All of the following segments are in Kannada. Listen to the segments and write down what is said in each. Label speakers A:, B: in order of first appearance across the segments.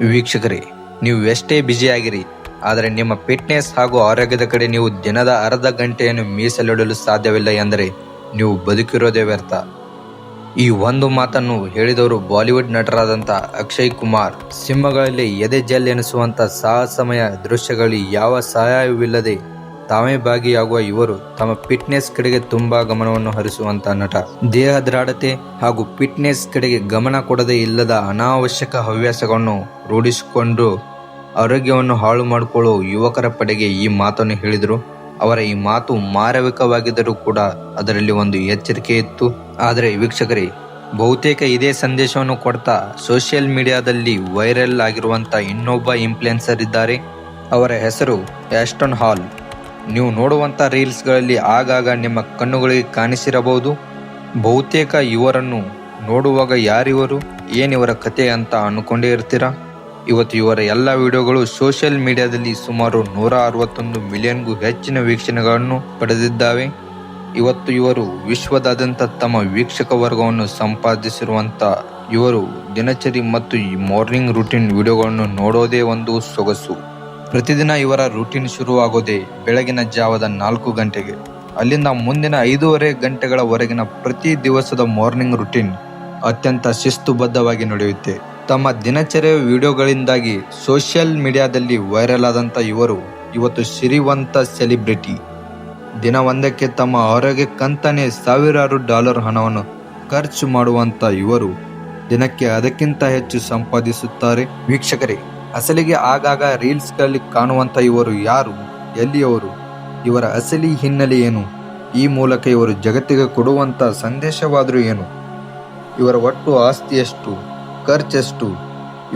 A: ವೀಕ್ಷಕರೇ, ನೀವು ಎಷ್ಟೇ ಬ್ಯುಸಿಯಾಗಿರಿ ಆದರೆ ನಿಮ್ಮ ಫಿಟ್ನೆಸ್ ಹಾಗೂ ಆರೋಗ್ಯದ ಕಡೆ ನೀವು ದಿನದ ಅರ್ಧ ಗಂಟೆಯನ್ನು ಮೀಸಲಿಡಲು ಸಾಧ್ಯವಿಲ್ಲ ಎಂದರೆ ನೀವು ಬದುಕಿರೋದೇ ವ್ಯರ್ಥ. ಈ ಒಂದು ಮಾತನ್ನು ಹೇಳಿದವರು ಬಾಲಿವುಡ್ ನಟರಾದಂಥ ಅಕ್ಷಯ್ ಕುಮಾರ್. ಸಿಂಹಗಳಲ್ಲಿ ಎದೆ ಜಲ್ ಎನಿಸುವಂಥ ಸಾಹಸಮಯ ದೃಶ್ಯಗಳಲ್ಲಿ ಯಾವ ಸಹಾಯವಿಲ್ಲದೆ ತಾವೇ ಭಾಗಿಯಾಗುವ ಇವರು ತಮ್ಮ ಫಿಟ್ನೆಸ್ ಕಡೆಗೆ ತುಂಬಾ ಗಮನವನ್ನು ಹರಿಸುವಂತ ನಟ. ದೇಹ ದೃಢತೆ ಹಾಗೂ ಫಿಟ್ನೆಸ್ ಕಡೆಗೆ ಗಮನ ಕೊಡದೇ ಇಲ್ಲದ ಅನಾವಶ್ಯಕ ಹವ್ಯಾಸಗಳನ್ನು ರೂಢಿಸಿಕೊಂಡು ಆರೋಗ್ಯವನ್ನು ಹಾಳು ಮಾಡಿಕೊಳ್ಳುವ ಯುವಕರ ಪಡೆಗೆ ಈ ಮಾತನ್ನು ಹೇಳಿದರು. ಅವರ ಈ ಮಾತು ಮಾರವಿಕವಾಗಿದ್ದರೂ ಕೂಡ ಅದರಲ್ಲಿ ಒಂದು ಎಚ್ಚರಿಕೆ ಇತ್ತು. ಆದರೆ ವೀಕ್ಷಕರೇ, ಬಹುತೇಕ ಇದೇ ಸಂದೇಶವನ್ನು ಕೊಡ್ತಾ ಸೋಷಿಯಲ್ ಮೀಡಿಯಾದಲ್ಲಿ ವೈರಲ್ ಆಗಿರುವಂತ ಇನ್ನೊಬ್ಬ ಇನ್ಫ್ಲುಯೆನ್ಸರ್ ಇದ್ದಾರೆ. ಅವರ ಹೆಸರು ಆಸ್ಟನ್ ಹಾಲ್ ನೀವು ನೋಡುವಂಥ ರೀಲ್ಸ್ಗಳಲ್ಲಿ ಆಗಾಗ ನಿಮ್ಮ ಕಣ್ಣುಗಳಿಗೆ ಕಾಣಿಸಿರಬಹುದು. ಬಹುತೇಕ ಇವರನ್ನು ನೋಡುವಾಗ ಯಾರಿವರು ಏನಿವರ ಕತೆ ಅಂತ ಅನ್ಕೊಂಡೇ ಇರ್ತೀರಾ? ಇವತ್ತು ಇವರ ಎಲ್ಲ ವಿಡಿಯೋಗಳು ಸೋಷಿಯಲ್ ಮೀಡಿಯಾದಲ್ಲಿ ಸುಮಾರು ನೂರ ಅರವತ್ತೊಂದು ಮಿಲಿಯನ್ಗೂ ಹೆಚ್ಚಿನ ವೀಕ್ಷಣೆಗಳನ್ನು ಪಡೆದಿದ್ದಾವೆ. ಇವತ್ತು ಇವರು ವಿಶ್ವದಾದ್ಯಂತ ತಮ್ಮ ವೀಕ್ಷಕ ವರ್ಗವನ್ನು ಸಂಪಾದಿಸಿರುವಂತ ಇವರು ದಿನಚರಿ ಮತ್ತು ಈ ಮಾರ್ನಿಂಗ್ ರುಟೀನ್ ವಿಡಿಯೋಗಳನ್ನು ನೋಡೋದೇ ಒಂದು ಸೊಗಸು. ಪ್ರತಿದಿನ ಇವರ ರೂಟೀನ್ ಶುರುವಾಗೋದೇ ಬೆಳಗಿನ ಜಾವದ ನಾಲ್ಕು ಗಂಟೆಗೆ. ಅಲ್ಲಿಂದ ಮುಂದಿನ ಐದೂವರೆ ಗಂಟೆಗಳವರೆಗಿನ ಪ್ರತಿ ದಿವಸದ ಮಾರ್ನಿಂಗ್ ರೂಟೀನ್ ಅತ್ಯಂತ ಶಿಸ್ತುಬದ್ಧವಾಗಿ ನಡೆಯುತ್ತೆ. ತಮ್ಮ ದಿನಚರಿಯ ವಿಡಿಯೋಗಳಿಂದಾಗಿ ಸೋಷಿಯಲ್ ಮೀಡಿಯಾದಲ್ಲಿ ವೈರಲ್ ಆದಂಥ ಇವರು ಇವತ್ತು ಸಿರಿವಂತ ಸೆಲೆಬ್ರಿಟಿ ದಿನ ಒಂದಕ್ಕೆ ತಮ್ಮ ಆರೋಗ್ಯಕ್ಕಂತಾನೆ ಸಾವಿರಾರು ಡಾಲರ್ ಹಣವನ್ನು ಖರ್ಚು ಮಾಡುವಂಥ ಇವರು ದಿನಕ್ಕೆ ಅದಕ್ಕಿಂತ ಹೆಚ್ಚು ಸಂಪಾದಿಸುತ್ತಾರೆ. ವೀಕ್ಷಕರೇ ಅಸಲಿಗೆ ಆಗಾಗ ರೀಲ್ಸ್ಗಳಲ್ಲಿ ಕಾಣುವಂತ ಇವರು ಯಾರು, ಎಲ್ಲಿಯವರು, ಇವರ ಅಸಲಿ ಹಿನ್ನೆಲೆ ಏನು, ಈ ಮೂಲಕ ಇವರು ಜಗತ್ತಿಗೆ ಕೊಡುವಂತ ಸಂದೇಶವಾದರೂ ಏನು, ಇವರ ಒಟ್ಟು ಆಸ್ತಿ ಎಷ್ಟು ಖರ್ಚೆಷ್ಟು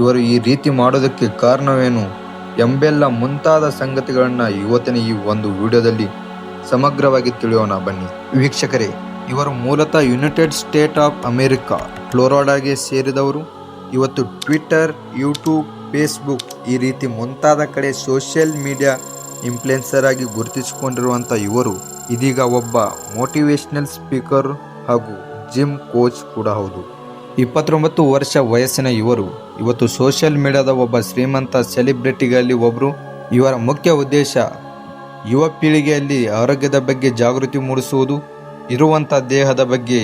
A: ಇವರು ಈ ರೀತಿ ಮಾಡೋದಕ್ಕೆ ಕಾರಣವೇನು ಎಂಬೆಲ್ಲ ಮುಂತಾದ ಸಂಗತಿಗಳನ್ನು ಇವತ್ತಿನ ಈ ಒಂದು ವಿಡಿಯೋದಲ್ಲಿ ಸಮಗ್ರವಾಗಿ ತಿಳಿಯೋಣ ಬನ್ನಿ. ವೀಕ್ಷಕರೇ, ಇವರು ಮೂಲತಃ ಯುನೈಟೆಡ್ ಸ್ಟೇಟ್ ಆಫ್ ಅಮೆರಿಕಾ ಫ್ಲೋರಾಡಾಗೆ ಸೇರಿದವರು. ಇವತ್ತು ಟ್ವಿಟರ್ ಯೂಟ್ಯೂಬ್ ಫೇಸ್ಬುಕ್ ಈ ರೀತಿ ಮುಂತಾದ ಕಡೆ ಸೋಷಿಯಲ್ ಮೀಡಿಯಾ ಇನ್ಫ್ಲುಯೆನ್ಸರ್ ಆಗಿ ಗುರುತಿಸಿಕೊಂಡಿರುವಂಥ ಇವರು ಇದೀಗ ಒಬ್ಬ ಮೋಟಿವೇಶ್ನಲ್ ಸ್ಪೀಕರ್ ಹಾಗೂ ಜಿಮ್ ಕೋಚ್ ಕೂಡ ಹೌದು. ಇಪ್ಪತ್ತೊಂಬತ್ತು ವರ್ಷ ವಯಸ್ಸಿನ ಇವರು ಇವತ್ತು ಸೋಷಿಯಲ್ ಮೀಡಿಯಾದ ಒಬ್ಬ ಶ್ರೀಮಂತ ಸೆಲೆಬ್ರಿಟಿಗಳಲ್ಲಿ ಒಬ್ಬರು ಇವರ ಮುಖ್ಯ ಉದ್ದೇಶ ಯುವ ಪೀಳಿಗೆಯಲ್ಲಿ ಆರೋಗ್ಯದ ಬಗ್ಗೆ ಜಾಗೃತಿ ಮೂಡಿಸುವುದು ಇರುವಂಥ ದೇಹದ ಬಗ್ಗೆ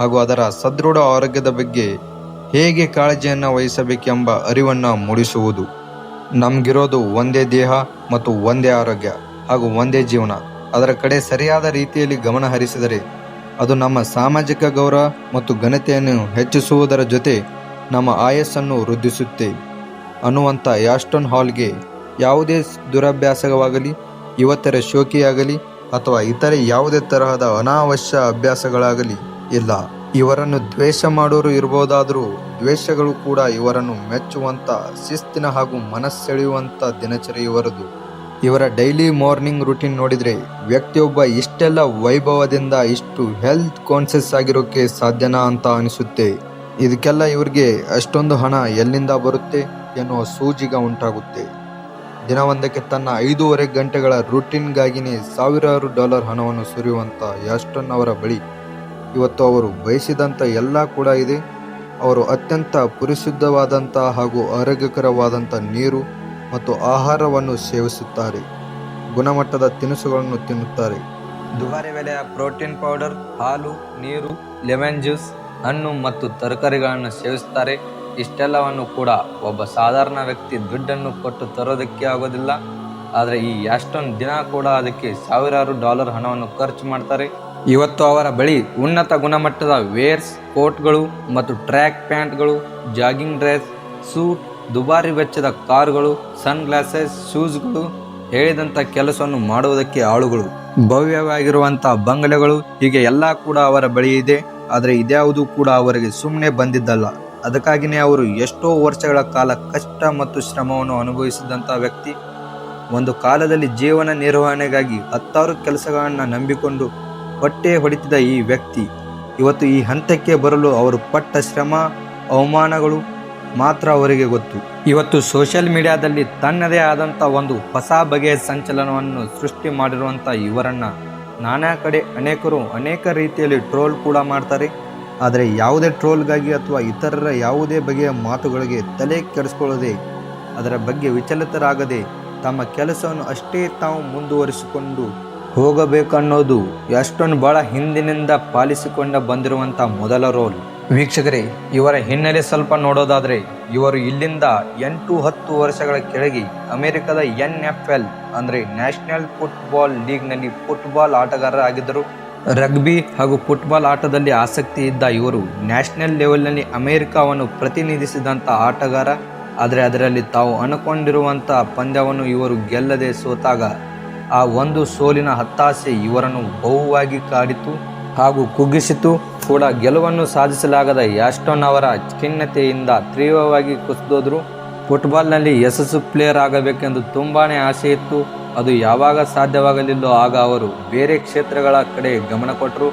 A: ಹಾಗೂ ಅದರ ಸದೃಢ ಆರೋಗ್ಯದ ಬಗ್ಗೆ ಹೇಗೆ ಕಾಳಜಿಯನ್ನು ವಹಿಸಬೇಕೆಂಬ ಅರಿವನ್ನು ಮೂಡಿಸುವುದು. ನಮಗಿರೋದು ಒಂದೇ ದೇಹ ಮತ್ತು ಒಂದೇ ಆರೋಗ್ಯ ಹಾಗೂ ಒಂದೇ ಜೀವನ. ಅದರ ಕಡೆ ಸರಿಯಾದ ರೀತಿಯಲ್ಲಿ ಗಮನ ಹರಿಸಿದರೆ ಅದು ನಮ್ಮ ಸಾಮಾಜಿಕ ಗೌರವ ಮತ್ತು ಘನತೆಯನ್ನು ಹೆಚ್ಚಿಸುವುದರ ಜೊತೆ ನಮ್ಮ ಆಯಸ್ಸನ್ನು ವೃದ್ಧಿಸುತ್ತೆ. ಅನ್ನುವಂಥ ಯಾಸ್ಟನ್ ಹಾಲ್ಗೆ ಯಾವುದೇ ದುರಭ್ಯಾಸವಾಗಲಿ ಯುವತರ ಶೋಕಿಯಾಗಲಿ ಅಥವಾ ಇತರೆ ಯಾವುದೇ ತರಹದ ಅನಾವಶ್ಯ ಅಭ್ಯಾಸಗಳಾಗಲಿ ಇಲ್ಲ. ಇವರನ್ನು ದ್ವೇಷ ಮಾಡೋರು ಇರ್ಬೋದಾದರೂ ದ್ವೇಷಗಳು ಕೂಡ ಇವರನ್ನು ಮೆಚ್ಚುವಂತ, ಶಿಸ್ತಿನ ಹಾಗೂ ಮನಸ್ಸೆಳೆಯುವಂಥ ದಿನಚರಿ ಇವರದು. ಇವರ ಡೈಲಿ ಮಾರ್ನಿಂಗ್ ರುಟೀನ್ ನೋಡಿದರೆ ವ್ಯಕ್ತಿಯೊಬ್ಬ ಇಷ್ಟೆಲ್ಲ ವೈಭವದಿಂದ ಇಷ್ಟು ಹೆಲ್ತ್ ಕಾನ್ಸಿಯಸ್ ಆಗಿರೋಕ್ಕೆ ಸಾಧ್ಯನಾ ಅಂತ ಅನಿಸುತ್ತೆ. ಇದಕ್ಕೆಲ್ಲ ಇವರಿಗೆ ಅಷ್ಟೊಂದು ಹಣ ಎಲ್ಲಿಂದ ಬರುತ್ತೆ ಎನ್ನುವ ಸೂಜಿಗ ಉಂಟಾಗುತ್ತೆ. ದಿನವೊಂದಕ್ಕೆ ತನ್ನ ಐದೂವರೆ ಗಂಟೆಗಳ ರುಟೀನ್ಗಾಗಿನೇ ಸಾವಿರಾರು ಡಾಲರ್ ಹಣವನ್ನು ಸುರಿಯುವಂಥ ಯಾಸ್ಟನ್ ಅವರ ಬಳಿ ಇವತ್ತು ಅವರು ಬಯಸಿದಂಥ ಎಲ್ಲ ಕೂಡ ಇದೆ. ಅವರು ಅತ್ಯಂತ ಪರಿಶುದ್ಧವಾದಂಥ ಹಾಗೂ ಆರೋಗ್ಯಕರವಾದಂಥ ನೀರು ಮತ್ತು ಆಹಾರವನ್ನು ಸೇವಿಸುತ್ತಾರೆ. ಗುಣಮಟ್ಟದ ತಿನಿಸುಗಳನ್ನು ತಿನ್ನುತ್ತಾರೆ. ದುಬಾರಿ ಬೆಲೆಯ ಪ್ರೋಟೀನ್ ಪೌಡರ್, ಹಾಲು, ನೀರು, ಲೆಮನ್ ಜ್ಯೂಸ್, ಹಣ್ಣು ಮತ್ತು ತರಕಾರಿಗಳನ್ನು ಸೇವಿಸುತ್ತಾರೆ. ಇಷ್ಟೆಲ್ಲವನ್ನು ಕೂಡ ಒಬ್ಬ ಸಾಧಾರಣ ವ್ಯಕ್ತಿ ದುಡ್ಡನ್ನು ಕೊಟ್ಟು ತರೋದಕ್ಕೆ ಆಗೋದಿಲ್ಲ. ಆದರೆ ಈ ಅಷ್ಟೊಂದು ದಿನ ಕೂಡ ಅದಕ್ಕೆ ಸಾವಿರಾರು ಡಾಲರ್ ಹಣವನ್ನು ಖರ್ಚು ಮಾಡ್ತಾರೆ. ಇವತ್ತು ಅವರ ಬಳಿ ಉನ್ನತ ಗುಣಮಟ್ಟದ ವೇರ್ಸ್, ಕೋಟ್ಗಳು ಮತ್ತು ಟ್ರ್ಯಾಕ್ ಪ್ಯಾಂಟ್ಗಳು, ಜಾಗಿಂಗ್ ಡ್ರೆಸ್, ಸೂಟ್, ದುಬಾರಿ ವೆಚ್ಚದ ಕಾರುಗಳು ಸನ್ ಗ್ಲಾಸಸ್ ಶೂಸ್ಗಳು ಹೇಳಿದಂಥ ಕೆಲಸವನ್ನು ಮಾಡುವುದಕ್ಕೆ ಆಳುಗಳು. ಭವ್ಯವಾಗಿರುವಂಥ ಬಂಗಲೆಗಳು ಹೀಗೆ ಎಲ್ಲ ಕೂಡ ಅವರ ಬಳಿ ಇದೆ, ಆದರೆ ಇದ್ಯಾವುದೂ ಕೂಡ ಅವರಿಗೆ ಸುಮ್ಮನೆ ಬಂದಿದ್ದಲ್ಲ. ಅದಕ್ಕಾಗಿಯೇ ಅವರು ಎಷ್ಟೋ ವರ್ಷಗಳ ಕಾಲ ಕಷ್ಟ ಮತ್ತು ಶ್ರಮವನ್ನು ಅನುಭವಿಸಿದಂಥ ವ್ಯಕ್ತಿ. ಒಂದು ಕಾಲದಲ್ಲಿ ಜೀವನ ನಿರ್ವಹಣೆಗಾಗಿ ಹತ್ತಾರು ಕೆಲಸಗಳನ್ನು ನಂಬಿಕೊಂಡು ಹೊಟ್ಟೆ ಹೊಡಿತಿದ ಈ ವ್ಯಕ್ತಿ. ಇವತ್ತು ಈ ಹಂತಕ್ಕೆ ಬರಲು ಅವರು ಪಟ್ಟ ಶ್ರಮ, ಅವಮಾನಗಳು ಮಾತ್ರ ಅವರಿಗೆ ಗೊತ್ತು. ಇವತ್ತು ಸೋಷಿಯಲ್ ಮೀಡಿಯಾದಲ್ಲಿ ತನ್ನದೇ ಆದಂಥ ಒಂದು ಹೊಸ ಬಗೆಯ ಸಂಚಲನವನ್ನು ಸೃಷ್ಟಿ ಮಾಡಿರುವಂಥ ಇವರನ್ನು ನಾನಾ ಕಡೆ ಅನೇಕರು ಅನೇಕ ರೀತಿಯಲ್ಲಿ ಟ್ರೋಲ್ ಕೂಡ ಮಾಡ್ತಾರೆ. ಆದರೆ ಯಾವುದೇ ಟ್ರೋಲ್ಗಾಗಿ ಅಥವಾ ಇತರರ ಯಾವುದೇ ಬಗೆಯ ಮಾತುಗಳಿಗೆ ತಲೆ ಕೆಡಿಸ್ಕೊಳ್ಳದೆ, ಅದರ ಬಗ್ಗೆ ವಿಚಲಿತರಾಗದೆ ತಮ್ಮ ಕೆಲಸವನ್ನು ಅಷ್ಟೇ ತಾವು ಮುಂದುವರಿಸಿಕೊಂಡು ಹೋಗಬೇಕನ್ನೋದು ಎಷ್ಟೊಂದು ಬಹಳ ಹಿಂದಿನಿಂದ ಪಾಲಿಸಿಕೊಂಡ ಬಂದಿರುವಂಥ ಮೊದಲ ರೋಲ್. ವೀಕ್ಷಕರೇ, ಇವರ ಹಿನ್ನೆಲೆ ಸ್ವಲ್ಪ ನೋಡೋದಾದ್ರೆ, ಇವರು ಇಲ್ಲಿಂದ ಎಂಟು ಹತ್ತು ವರ್ಷಗಳ ಕೆಳಗೆ ಅಮೆರಿಕದ ಎನ್ ಎಫ್ ಎಲ್, ಅಂದ್ರೆ ನ್ಯಾಷನಲ್ ಫುಟ್ಬಾಲ್ ಲೀಗ್ನಲ್ಲಿ ಫುಟ್ಬಾಲ್ ಆಟಗಾರರಾಗಿದ್ದರು. ರಗ್ಬಿ ಹಾಗೂ ಫುಟ್ಬಾಲ್ ಆಟದಲ್ಲಿ ಆಸಕ್ತಿ ಇದ್ದ ಇವರು ನ್ಯಾಷನಲ್ ಲೆವೆಲ್ನಲ್ಲಿ ಅಮೆರಿಕವನ್ನು ಪ್ರತಿನಿಧಿಸಿದಂಥ ಆಟಗಾರ. ಆದರೆ ಅದರಲ್ಲಿ ತಾವು ಅನ್ಕೊಂಡಿರುವಂಥ ಪಂದ್ಯವನ್ನು ಇವರು ಗೆಲ್ಲದೆ ಸೋತಾಗ ಆ ಒಂದು ಸೋಲಿನ ಹತ್ತಾಸೆ ಇವರನ್ನು ಬಹುವಾಗಿ ಕಾಡಿತು ಹಾಗೂ ಕುಗ್ಗಿಸಿತು. ಕೂಡ ಗೆಲುವನ್ನು ಸಾಧಿಸಲಾಗದ ಯಾಸ್ಟೋನ್ ಅವರ ಖಿನ್ನತೆಯಿಂದ ತೀವ್ರವಾಗಿ ಕುಸಿದೋದ್ರು. ಫುಟ್ಬಾಲ್ನಲ್ಲಿ ಯಶಸ್ಸು ಪ್ಲೇಯರ್ ಆಗಬೇಕೆಂದು ತುಂಬಾ ಆಸೆ ಇತ್ತು. ಅದು ಯಾವಾಗ ಸಾಧ್ಯವಾಗಲಿಲ್ಲೋ ಆಗ ಅವರು ಬೇರೆ ಕ್ಷೇತ್ರಗಳ ಕಡೆ ಗಮನ ಕೊಟ್ಟರು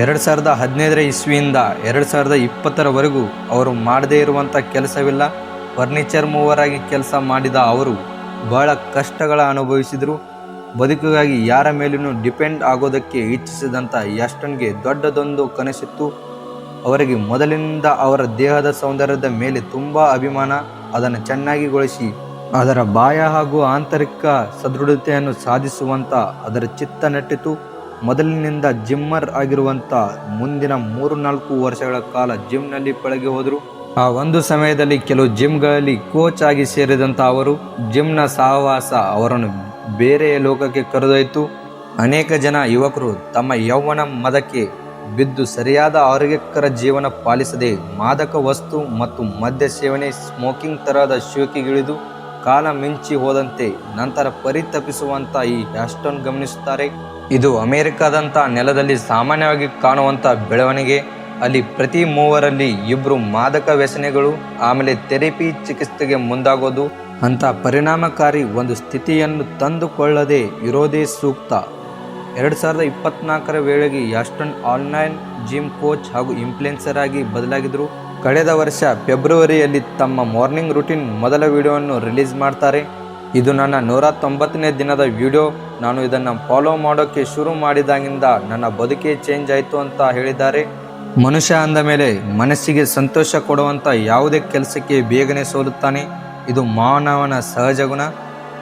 A: ಎರಡು ಸಾವಿರದ ಹದಿನೈದರ ಇಸ್ವಿಯಿಂದ ಎರಡು ಸಾವಿರದ ಇಪ್ಪತ್ತರವರೆಗೂ ಅವರು ಮಾಡದೇ ಇರುವಂಥ ಕೆಲಸವಿಲ್ಲ. ಫರ್ನಿಚರ್ ಮೂವರಾಗಿ ಕೆಲಸ ಮಾಡಿದ ಅವರು ಬಹಳ ಕಷ್ಟಗಳ ಅನುಭವಿಸಿದರು. ಬದುಕಿಗಾಗಿ ಯಾರ ಮೇಲೂ ಡಿಪೆಂಡ್ ಆಗೋದಕ್ಕೆ ಇಚ್ಛಿಸಿದಂಥ ಯಾಸ್ಟನ್ಗೆ ದೊಡ್ಡದೊಂದು ಕನಸಿತ್ತು. ಅವರಿಗೆ ಮೊದಲಿನಿಂದ ಅವರ ದೇಹದ ಸೌಂದರ್ಯದ ಮೇಲೆ ತುಂಬ ಅಭಿಮಾನ, ಅದನ್ನು ಚೆನ್ನಾಗಿಗೊಳಿಸಿ ಅದರ ಬಾಯ ಹಾಗೂ ಆಂತರಿಕ ಸದೃಢತೆಯನ್ನು ಸಾಧಿಸುವಂತ ಅದರ ಚಿತ್ತ ನೆಟ್ಟಿತು. ಮೊದಲಿನಿಂದ ಜಿಮ್ಮರ್ ಆಗಿರುವಂತ ಮುಂದಿನ ಮೂರು ನಾಲ್ಕು ವರ್ಷಗಳ ಕಾಲ ಜಿಮ್ನಲ್ಲಿ ಪಳಗಿ ಹೋದರು. ಆ ಒಂದು ಸಮಯದಲ್ಲಿ ಕೆಲವು ಜಿಮ್ಗಳಲ್ಲಿ ಕೋಚ್ ಆಗಿ ಸೇರಿದಂಥ ಅವರು, ಜಿಮ್ನ ಸಹವಾಸ ಅವರನ್ನು ಬೇರೆಯ ಲೋಕಕ್ಕೆ ಕರೆದೊಯ್ತು ಅನೇಕ ಜನ ಯುವಕರು ತಮ್ಮ ಯೌವನ ಮದಕ್ಕೆ ಬಿದ್ದು ಸರಿಯಾದ ಆರೋಗ್ಯಕರ ಜೀವನ ಪಾಲಿಸದೆ ಮಾದಕ ವಸ್ತು ಮತ್ತು ಮದ್ಯ ಸೇವನೆ, ಸ್ಮೋಕಿಂಗ್ ತರಹದ ಶೋಕಿಗಿಳಿದು ಕಾಲ ಮಿಂಚಿ ಹೋದಂತೆ ನಂತರ ಪರಿತಪಿಸುವಂತ ಈ ಹ್ಯಾಸ್ಟನ್ ಗಮನಿಸುತ್ತಾರೆ. ಇದು ಅಮೆರಿಕದಂತ ನೆಲದಲ್ಲಿ ಸಾಮಾನ್ಯವಾಗಿ ಕಾಣುವಂತ ಬೆಳವಣಿಗೆ. ಅಲ್ಲಿ ಪ್ರತಿ ಮೂವರಲ್ಲಿ ಇಬ್ಬರು ಮಾದಕ ವ್ಯಸನೆಗಳು, ಆಮೇಲೆ ಥೆರಪಿ ಚಿಕಿತ್ಸೆಗೆ ಮುಂದಾಗೋದು. ಅಂತ ಪರಿಣಾಮಕಾರಿ ಒಂದು ಸ್ಥಿತಿಯನ್ನು ತಂದುಕೊಳ್ಳದೆ ಇರೋದೇ ಸೂಕ್ತ. ಎರಡು ಸಾವಿರದ ಇಪ್ಪತ್ನಾಲ್ಕರ ವೇಳೆಗೆ ಯಾಸ್ಟನ್ ಆನ್ಲೈನ್ ಜಿಮ್ ಕೋಚ್ ಹಾಗೂ ಇನ್ಫ್ಲುಯೆನ್ಸರ್ ಆಗಿ ಬದಲಾಗಿದ್ರು ಕಳೆದ ವರ್ಷ ಫೆಬ್ರವರಿಯಲ್ಲಿ ತಮ್ಮ ಮಾರ್ನಿಂಗ್ ರುಟೀನ್ ಮೊದಲ ವಿಡಿಯೋವನ್ನು ರಿಲೀಸ್ ಮಾಡ್ತಾರೆ. ಇದು ನನ್ನ ನೂರ ತೊಂಬತ್ತನೇ ದಿನದ ವಿಡಿಯೋ. ನಾನು ಇದನ್ನು ಫಾಲೋ ಮಾಡೋಕ್ಕೆ ಶುರು ಮಾಡಿದಾಗಿಂದ ನನ್ನ ಬದುಕೇ ಚೇಂಜ್ ಆಯಿತು ಅಂತ ಹೇಳಿದ್ದಾರೆ. ಮನುಷ್ಯ ಅಂದ ಮೇಲೆ ಮನಸ್ಸಿಗೆ ಸಂತೋಷ ಕೊಡುವಂಥ ಯಾವುದೇ ಕೆಲಸಕ್ಕೆ ಬೇಗನೆ ಸೋಲುತ್ತಾನೆ. ಇದು ಮಾನವನ ಸಹಜ ಗುಣ.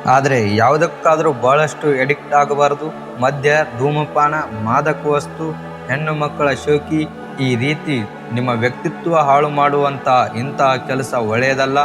A: ಆದರೆ ಯಾವುದಕ್ಕಾದರೂ ಬಹಳಷ್ಟು ಎಡಿಕ್ಟ್ ಆಗಬಾರದು. ಮದ್ಯ, ಧೂಮಪಾನ ಮಾದಕ ವಸ್ತು ಹೆಣ್ಣು ಮಕ್ಕಳ ಶೋಕಿ ಈ ರೀತಿ ನಿಮ್ಮ ವ್ಯಕ್ತಿತ್ವ ಹಾಳು ಮಾಡುವಂಥ ಇಂತಹ ಕೆಲಸ ಒಳ್ಳೆಯದಲ್ಲ.